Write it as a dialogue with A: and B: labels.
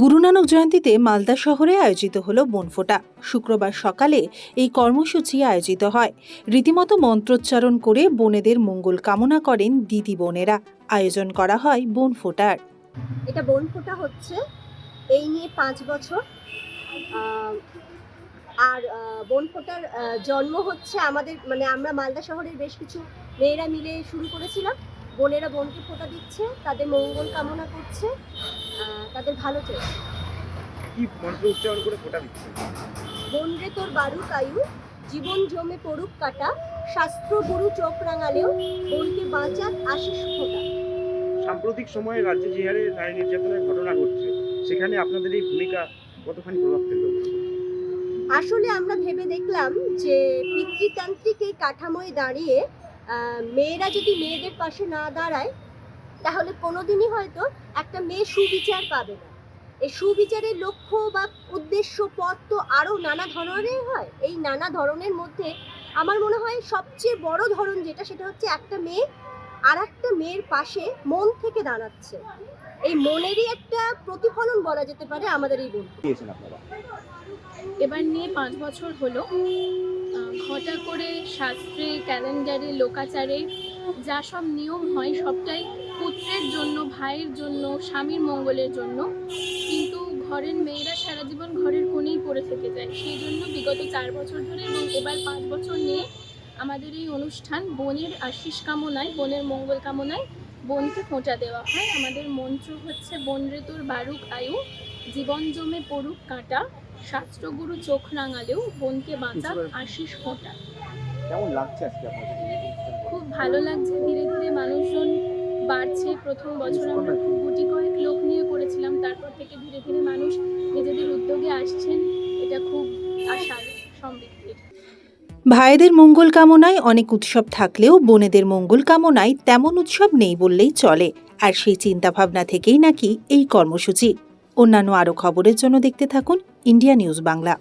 A: গুরু নানক জয়ন্তীতে মালদা শহরে আয়োজিত হল বনফোটা। শুক্রবার সকালে এই কর্মসূচি আয়োজিত হয়। রীতিমতো মন্ত্রোচ্চারণ করে বোনেদের মঙ্গল কামনা করেন দিদি বোনেরা। আয়োজন করা হয় বনফোটার।
B: এটা বনফোটা হচ্ছে, এই নিয়ে পাঁচ বছর। আর বনফোটার জন্ম হচ্ছে আমাদের মানে আমরা মালদা শহরের বেশ কিছু মেয়েরা মিলে শুরু করেছিলাম। বোনেরা বোনকে ফোঁটা দিচ্ছে তাদের মঙ্গল কামনা করছে তাদের ভালো চলছে।
C: কি মন্ত্র উচ্চারণ করে ফোটা দিচ্ছে?
B: বোন রে তোর বারুক আয়ু জীবন জমে পড়ুক কাটা শাস্ত্র গুরু চোখ রাঙালেও বোনকে বাঁচাক আশিস ফোঁটা।
C: সাম্প্রতিক সময়ে রাজ্যে যে হারে নারী নির্যাতনের ঘটনা ঘটছে সেখানে আপনাদের এই ভূমিকা কতখানি প্রভাব ফেলবে
B: আসলে আমরা ভেবে দেখলাম যে পিতৃতান্ত্রিক এই কাঠামোয় দাঁড়িয়ে মেয়েরা যদি মেয়েদের পাশে না দাঁড়ায় তাহলে কোনোদিনই হয়তো একটা মেয়ে সুবিচার পাবে না। এই সুবিচারের লক্ষ্য বা উদ্দেশ্য পথ তো আরও নানা ধরনের হয়। এই নানা ধরনের মধ্যে আমার মনে হয় সবচেয়ে বড় ধরন যেটা সেটা হচ্ছে একটা মেয়ে আর একটা মেয়ের পাশে মন থেকে দাঁড়াচ্ছে। এই মনেরই একটা প্রতিফলন বলা যেতে পারে আমাদের এই
C: আপনারা?
D: এবার নিয়ে পাঁচ বছর হলো। ঘটা করে শাস্ত্রে ক্যালেন্ডারে লোকাচারে যা সব নিয়ম হয় সবটাই পুত্রের জন্য ভাইয়ের জন্য স্বামীর মঙ্গলের জন্য। কিন্তু ঘরের মেয়েরা সারা জীবন ঘরের কোণেই পড়ে থেকে যায়। সেই জন্য বিগত চার বছর ধরে এবং এবার পাঁচ বছর নিয়ে আমাদের এই অনুষ্ঠান বোনের আশিস কামনায় বোনের মঙ্গল কামনায় বোনকে ফোঁটা দেওয়া হয়। আমাদের মন্ত্র হচ্ছে বন ঋতুর বারুক আয়ু জীবন জমে পড়ুক কাঁটা। শাস্ত্রগুরু চোখ রাঙালেও বোনকে বাঁচাক আশিস ফোঁটা।
C: কেমন লাগছে আজকে আপনাদের?
D: খুব ভালো লাগছে। ধীরে ধীরে মানুষজন বাড়ছে। প্রথম বছর আমরা খুব গুটি কয়েক লোক নিয়ে করেছিলাম। তারপর থেকে ধীরে ধীরে মানুষ নিজেদের উদ্যোগে আসছেন। এটা খুব আশার সমৃদ্ধির।
A: ভাইদের মঙ্গল কামনায় অনেক উৎসব থাকলেও বোনেদের মঙ্গল কামনায় তেমন উৎসব নেই বললেই চলে। আর সেই চিন্তাভাবনা থেকেই নাকি এই কর্মসূচি। অন্যান্য আরও খবরের জন্য দেখতে থাকুন ইন্ডিয়া নিউজ বাংলা।